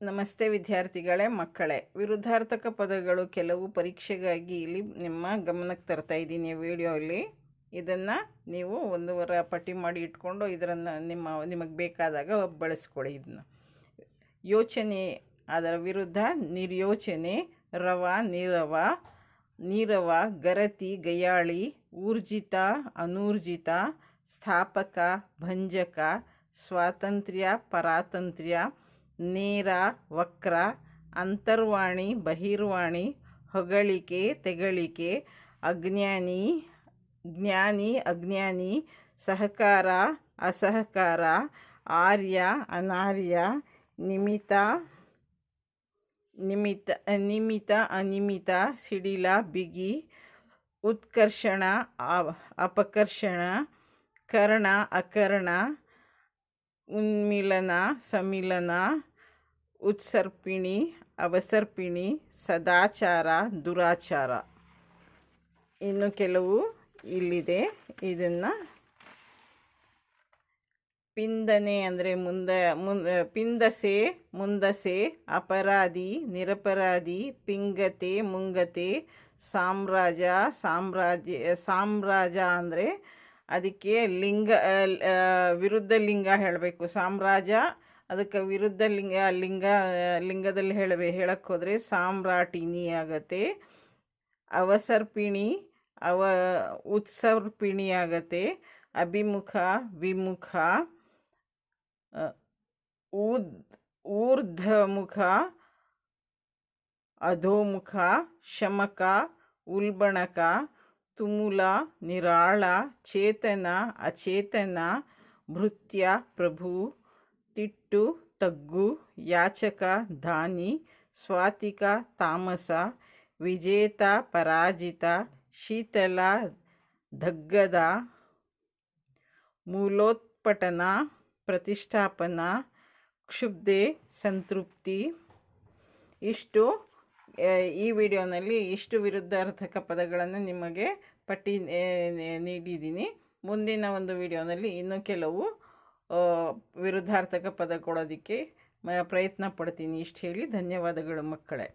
ನಮಸ್ತೆ ವಿದ್ಯಾರ್ಥಿಗಳೇ, ಮಕ್ಕಳೇ. ವಿರುದ್ಧಾರ್ಥಕ ಪದಗಳು ಕೆಲವು ಪರೀಕ್ಷೆಗಾಗಿ ಇಲ್ಲಿ ನಿಮ್ಮ ಗಮನಕ್ಕೆ ತರ್ತಾ ಇದ್ದೀನಿ ವಿಡಿಯೋಲಿ ಇದನ್ನು ನೀವು ಒಂದು ವಾರ ಪಟ್ಟಿ ಮಾಡಿ ಇಟ್ಕೊಂಡು ಇದರನ್ನು ನಿಮ್ಮ, ನಿಮಗೆ ಬೇಕಾದಾಗ ಬಳಸ್ಕೊಳ್ಳಿ ಇದನ್ನು. ಯೋಚನೆ, ಅದರ ವಿರುದ್ಧ ನಿರ್ಯೋಚನೆ, ರವ, ನೀರವ ನೀರವ, ಗರತಿ, ಗಯಾಳಿ, ಊರ್ಜಿತ, ಅನೂರ್ಜಿತ, ಸ್ಥಾಪಕ, ಭಂಜಕ, ಸ್ವಾತಂತ್ರ್ಯ, ಪರಾತಂತ್ರ್ಯ ನೇರ, ವಕ್ರ, ಅಂತರ್ವಾಣಿ, ಬಹಿರ್ವಾಣಿ, ಹೊಗಳಿಕೆ, ತೆಗಳಿಕೆ, ಅಜ್ಞಾನಿ, ಜ್ಞಾನಿ, ಅಜ್ಞಾನಿ, ಸಹಕಾರ, ಅಸಹಕಾರ, ಆರ್ಯ, ಅನಾರ್ಯ, ನಿಮಿತ ನಿಮಿತ ನಿಮಿತ, ಅನಿಮಿತ, ಸಿಡಿಲ, ಬಿಗಿ, ಉತ್ಕರ್ಷಣ ಅಪಕರ್ಷಣ, ಕರ್ಣ, ಅಕರ್ಣ ಉನ್ಮಿಲನ, ಸಮಿಲನ, ಉತ್ಸರ್ಪಿಣಿ, ಅವಸರ್ಪಿಣಿ, ಸದಾಚಾರ, ದುರಾಚಾರ. ಇನ್ನು ಕೆಲವು ಇಲ್ಲಿದೆ. ಇದನ್ನು ಪಿಂದನೆ ಅಂದರೆ ಮುಂದ, ಮುನ್, ಪಿಂದಸೆ, ಮುಂದಸೆ, ಅಪರಾಧಿ, ನಿರಪರಾಧಿ, ಪಿಂಗತೆ, ಮುಂಗತೆ, ಸಾಮ್ರಾಜ, ಸಾಮ್ರಾಜ್ಯ, ಸಾಮ್ರಾಜ ಅಂದರೆ ಅದಕ್ಕೆ ಲಿಂಗ ವಿರುದ್ಧ ಲಿಂಗ ಹೇಳಬೇಕು. ಸಾಮ್ರಾಜ ಅದಕ್ಕೆ ವಿರುದ್ಧ ಲಿಂಗ ಲಿಂಗ, ಲಿಂಗದಲ್ಲಿ ಹೇಳಬೇಕು ಹೇಳಕ್ಕೆ ಹೋದರೆ ಸಾಮ್ರಾಟಿನಿ ಆಗತ್ತೆ. ಅವಸರ್ಪಿಣಿ, ಅವ, ಉತ್ಸರ್ಪಿಣಿ ಆಗತ್ತೆ. ಅಭಿಮುಖ, ವಿಮುಖ ಊದ್, ಊರ್ಧ್ವಮುಖ, ಅಧೋಮುಖ, ಶಮಕ, ಉಲ್ಬಣಕ ತುಮುಲ, ನಿರಾಳ, ಚೇತನ, ಅಚೇತನ, ಭೃತ್ಯ, ಪ್ರಭು, ತಿಟ್ಟು, ತಗ್ಗು, ಯಾಚಕ, ದಾನಿ, ಸ್ವಾತಿಕ, ತಾಮಸ, ವಿಜೇತ, ಪರಾಜಿತ, ಶೀತಲ ದಗ್ಗದ ಮೂಲೋತ್ಪಟನ, ಪ್ರತಿಷ್ಠಾಪನ, ಕ್ಷುಬ್ಧೆ, ಸಂತೃಪ್ತಿ, ಇಷ್ಟು. ಈ ವಿಡಿಯೋನಲ್ಲಿ ಇಷ್ಟು ವಿರುದ್ಧಾರ್ಥಕ ಪದಗಳನ್ನು ನಿಮಗೆ ಪಟ್ಟಿ ನೀಡಿದ್ದೀನಿ. ಮುಂದಿನ ಒಂದು ವಿಡಿಯೋನಲ್ಲಿ ಇನ್ನೂ ಕೆಲವು ವಿರುದ್ಧಾರ್ಥಕ ಪದ ಕೊಡೋದಕ್ಕೆ ಪ್ರಯತ್ನ ಪಡ್ತೀನಿ ಇಷ್ಟು ಹೇಳಿ. ಧನ್ಯವಾದಗಳು ಮಕ್ಕಳೇ.